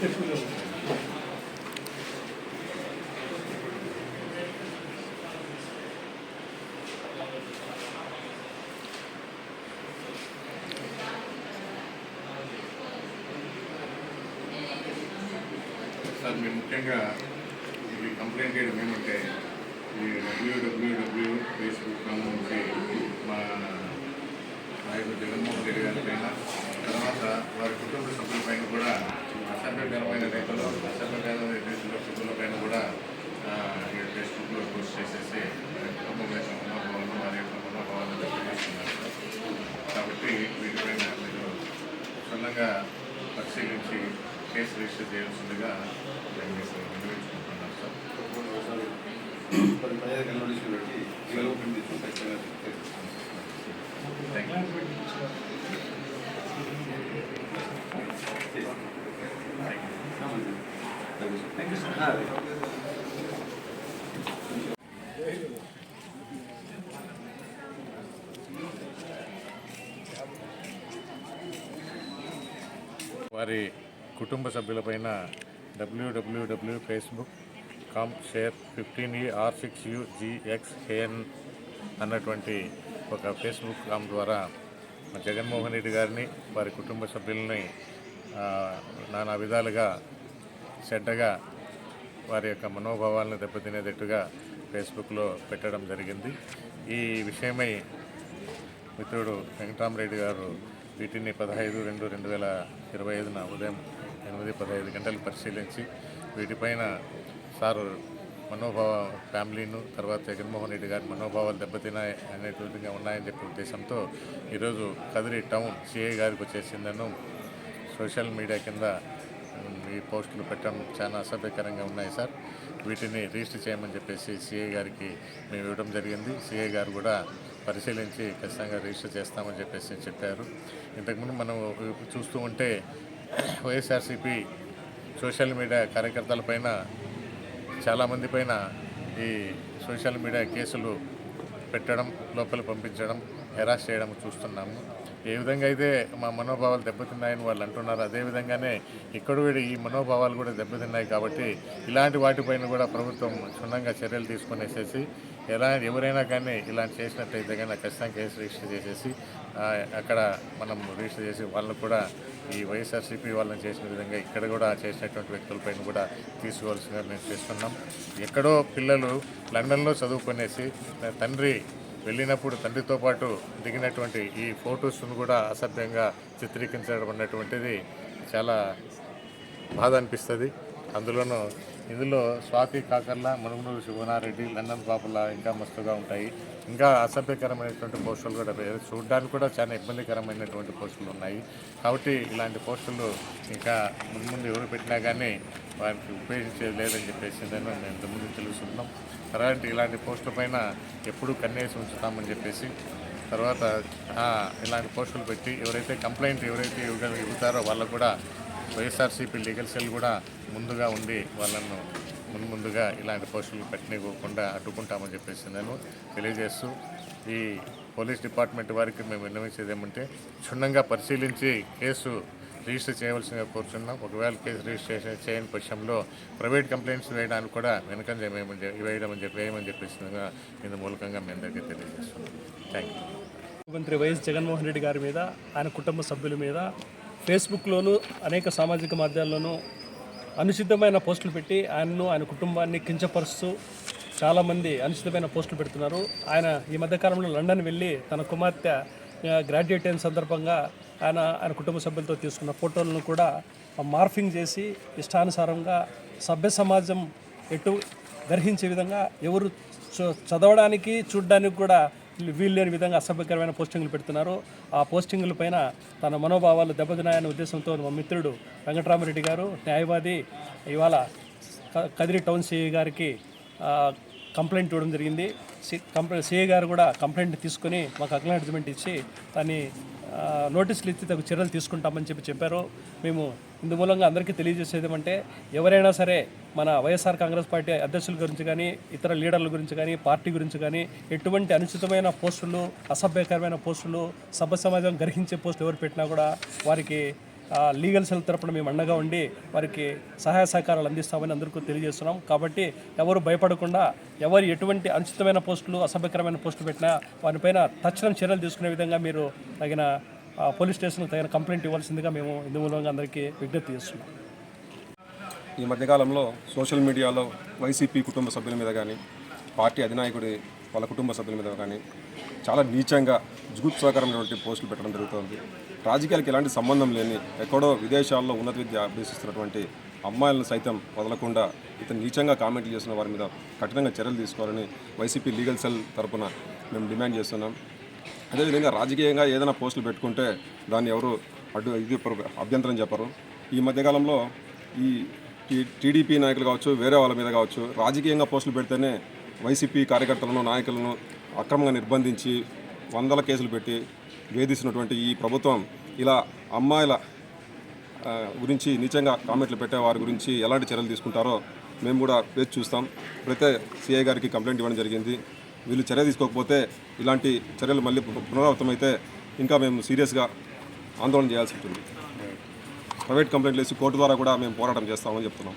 Sir మేము ముఖ్యంగా ఇవి కంప్లైంట్ చేయడం ఏమంటే ఈ డబ్ల్యూడబ్ల్యూడబ్ల్యూ ఫేస్బుక్ నుంచి మా నాయకుడు జగన్మోహన్ రెడ్డి గారి పైన తర్వాత వారి కుటుంబ సభ్యుల పైన కూడా అసభ్యకరమైన రైతులు అసభ్యకరమైన రైతుల సభ్యుల పైన కూడా ఈ ఫేస్బుక్లో పోస్ట్ చేసేసి యొక్క మనోభావాలను వారి యొక్క మనోభావాలను తెలియజేస్తున్నారు సార్ కాబట్టి వీటిపైన మీరు క్షుణ్ణంగా పరిశీలించి కేసు రిజిస్టర్ చేయాల్సిందిగా విన్నవించుకుంటున్నాను సార్. పది పదిహేను వారి కుటుంబ సభ్యులపైన W W W Facebook com share fifteen E R six U G X A N అన్నటువంటి ఒక ఫేస్బుక్ కామ్ ద్వారా జగన్మోహన్ రెడ్డి గారిని వారి కుటుంబ సభ్యులని నానా విధాలుగా చెడ్డగా వారి యొక్క మనోభావాలను దెబ్బతినేటట్టుగా ఫేస్బుక్లో పెట్టడం జరిగింది. ఈ విషయమై మిత్రుడు వెంకటరామరెడ్డి గారు వీటిని పదహైదు రెండు రెండు వేల ఇరవై ఐదున ఉదయం ఎనిమిది పదహైదు గంటలు పరిశీలించి వీటిపైన సారు మనోభావ ఫ్యామిలీను తర్వాత జగన్మోహన్ రెడ్డి గారి మనోభావాలు దెబ్బతినాయి అనే ఉన్నాయని చెప్పే ఉద్దేశంతో ఈరోజు కదిరి టౌన్ సిఐ గారికి వచ్చేసిందను సోషల్ మీడియా కింద ఈ పోస్టులు పెట్టడం చాలా అసభ్యకరంగా ఉన్నాయి సార్. వీటిని రిజిస్టర్ చేయమని చెప్పేసి సిఐ గారికి మేము ఇవ్వడం జరిగింది. సిఐ గారు కూడా పరిశీలించి ఖచ్చితంగా రిజిస్టర్ చేస్తామని చెప్పేసి చెప్పారు. ఇంతకుముందు మనం చూస్తూ ఉంటే వైఎస్ఆర్సీపీ సోషల్ మీడియా కార్యకర్తల పైన చాలామంది పైన ఈ సోషల్ మీడియా కేసులు పెట్టడం లోపల పంపించడం హెరాస్ చేయడం చూస్తున్నాము. ఏ విధంగా అయితే మా మనోభావాలు దెబ్బతిన్నాయని వాళ్ళు అంటున్నారు అదే విధంగానే ఇక్కడ కూడా ఈ మనోభావాలు కూడా దెబ్బతిన్నాయి కాబట్టి ఇలాంటి వాటిపైన కూడా ప్రభుత్వం క్షుణ్ణంగా చర్యలు తీసుకునేసేసి ఎలా ఎవరైనా కానీ ఇలాంటి చేసినట్టయితే కానీ ఖచ్చితంగా కేసు రిజిస్టర్ చేసేసి అక్కడ మనం రిజిస్టర్ చేసి వాళ్ళని కూడా ఈ వైఎస్ఆర్సీపీ వాళ్ళని చేసిన విధంగా ఇక్కడ కూడా చేసినటువంటి వ్యక్తులపైన కూడా తీసుకోవాల్సిన మేము చేస్తున్నాం. ఎక్కడో పిల్లలు లండన్లో చదువుకునేసి తండ్రి వెళ్ళినప్పుడు తండ్రితో పాటు దిగినటువంటి ఈ ఫొటోస్ను కూడా అసభ్యంగా చిత్రీకరించడం అన్నటువంటిది చాలా బాధ అనిపిస్తుంది. అందులోనూ ఇందులో స్వాతి కాకర్ల మనుగునూరు శివనారెడ్డి లండన్ పాపుల ఇంకా మస్తుగా ఉంటాయి. ఇంకా అసభ్యకరమైనటువంటి పోస్టులు కూడా వేరే చూడడానికి కూడా చాలా ఇబ్బందికరమైనటువంటి పోస్టులు ఉన్నాయి. కాబట్టి ఇలాంటి పోస్టులు ఇంకా ముందు ముందు ఎవరు పెట్టినా కానీ వారికి ఉపయోగించేది లేదని చెప్పేసి నేను ఇంతకుముందు తెలుసుకున్నాం. తర్వాత ఇలాంటి పోస్టుల పైన ఎప్పుడూ కన్నేసి ఉంచుతామని చెప్పేసి తర్వాత ఇలాంటి పోస్టులు పెట్టి ఎవరైతే కంప్లైంట్ ఎవరైతే ఇవ్వగలుగుతారో వాళ్ళకు కూడా వైఎస్ఆర్సీపీ లీగల్ సెల్ కూడా ముందుగా ఉండి వాళ్ళను ముందు ముందుగా ఇలాంటి పోస్టులు పెట్టనివ్వకుండా అడ్డుకుంటామని చెప్పేసి నేను తెలియజేస్తూ ఈ పోలీస్ డిపార్ట్మెంట్ వారికి మేము విన్నవించేది ఏమంటే క్షుణ్ణంగా పరిశీలించి కేసు రిజిస్టర్ చేయవలసిందిగా కోరుతున్నాం ఒకవేళ కేసు రిజిస్ట్రేషన్ చేయని పక్షంలో ప్రైవేట్ కంప్లైంట్స్ వేయడానికి కూడా వెనకంజ వేయమని చె- చెప్పి వేయమని చెప్పేసిందిగా ఇందు మూలకంగా మేము అందరికీ తెలియజేస్తున్నాం థ్యాంక్ యూ ముఖ్యమంత్రి వైఎస్ జగన్మోహన్ రెడ్డి గారి మీద ఆయన కుటుంబ సభ్యుల మీద ఫేస్బుక్లోను అనేక సామాజిక మాధ్యమాల్లోనూ అనుచితమైన పోస్టులు పెట్టి ఆయన్ను ఆయన కుటుంబాన్ని కించపరుస్తూ చాలామంది అనుచితమైన పోస్టులు పెడుతున్నారు. ఆయన ఈ మధ్యకాలంలో లండన్ వెళ్ళి తన కుమార్తె గ్రాడ్యుయేట్ అయిన సందర్భంగా ఆయన ఆయన కుటుంబ సభ్యులతో తీసుకున్న ఫోటోలను కూడా మార్ఫింగ్ చేసి ఇష్టానుసారంగా సభ్య సమాజం ఎటు గ్రహించే విధంగా ఎవరు చ- చదవడానికి చూడడానికి కూడా వీలు లేని విధంగా అసభ్యకరమైన పోస్టింగ్లు పెడుతున్నారు. ఆ పోస్టింగ్ల పైన తన మనోభావాలు దెబ్బతిన్నాయనే ఉద్దేశంతో మా మిత్రుడు వెంకటరామరెడ్డి గారు న్యాయవాది ఇవాళ క- కదిరి టౌన్ సిఐ గారికి కంప్లైంట్ ఇవ్వడం జరిగింది. సి కంప్లైంట్ సిఐ గారు కూడా కంప్లైంట్ తీసుకొని మాకు అక్నాలెడ్జ్మెంట్ ఇచ్చి దాన్ని నోటీసులు ఇచ్చి తగు చర్యలు తీసుకుంటామని చెప్పి చెప్పారు. మేము ఇందు మూలంగా అందరికీ తెలియజేసేది ఏమంటే ఎవరైనా సరే మన వైఎస్ఆర్ కాంగ్రెస్ పార్టీ అధ్యక్షుల గురించి కానీ ఇతర లీడర్ల గురించి కానీ పార్టీ గురించి కానీ ఎటువంటి అనుచితమైన పోస్టులు అసభ్యకరమైన పోస్టులు సభ్య సమాజం గ్రహించే పోస్టులు ఎవరు పెట్టినా కూడా వారికి లీగల్ సెల్ తరపున మేము అండగా ఉండి వారికి సహాయ సహకారాలు అందిస్తామని అందరికీ తెలియజేస్తున్నాం. కాబట్టి ఎవరు భయపడకుండా ఎవరు ఎటువంటి అనుచితమైన పోస్టులు అసభ్యకరమైన పోస్టులు పెట్టినా వారిపైన తక్షణం చర్యలు తీసుకునే విధంగా మీరు తగిన పోలీస్ స్టేషన్కి తగిన కంప్లైంట్ ఇవ్వాల్సిందిగా మేము ఇందు మూలంగా అందరికీ విజ్ఞప్తి చేస్తున్నాం. ఈ మధ్యకాలంలో సోషల్ మీడియాలో వైసీపీ కుటుంబ సభ్యుల మీద కానీ పార్టీ అధినాయకుడి వాళ్ళ కుటుంబ సభ్యుల మీద కానీ చాలా నీచంగా జుగుప్సాకరమైనటువంటి పోస్టులు పెట్టడం జరుగుతుంది. రాజకీయాలకు ఎలాంటి సంబంధం లేని ఎక్కడో విదేశాల్లో ఉన్నత విద్య అభ్యసిస్తున్నటువంటి అమ్మాయిలను సైతం వదలకుండా ఇతను నీచంగా కామెంట్లు చేస్తున్న వారి మీద కఠినంగా చర్యలు తీసుకోవాలని వైసీపీ లీగల్ సెల్ తరపున మేము డిమాండ్ చేస్తున్నాం. అదేవిధంగా రాజకీయంగా ఏదైనా పోస్టులు పెట్టుకుంటే దాన్ని ఎవరు అడ్డు ఇది అభ్యంతరం చెప్పరు. ఈ మధ్యకాలంలో ఈ టీడీపీ నాయకులు కావచ్చు వేరే వాళ్ళ మీద కావచ్చు రాజకీయంగా పోస్టులు పెడితేనే వైసీపీ కార్యకర్తలను నాయకులను అక్రమంగా నిర్బంధించి వందల కేసులు పెట్టి వేధిస్తున్నటువంటి ఈ ప్రభుత్వం ఇలా అమ్మాయిల గురించి నిజంగా కామెంట్లు పెట్టే వారి గురించి ఎలాంటి చర్యలు తీసుకుంటారో మేము కూడా వేచి చూస్తాం. ప్రతి సిఐ గారికి కంప్లైంట్ ఇవ్వడం జరిగింది. వీళ్ళు చర్య తీసుకోకపోతే ఇలాంటి చర్యలు మళ్ళీ పునరావృతమైతే ఇంకా మేము సీరియస్గా ఆందోళన చేయాల్సి ఉంటుంది. ప్రైవేట్ కంప్లైంట్లు వేసి కోర్టు ద్వారా కూడా మేము పోరాటం చేస్తామని చెప్తున్నాం.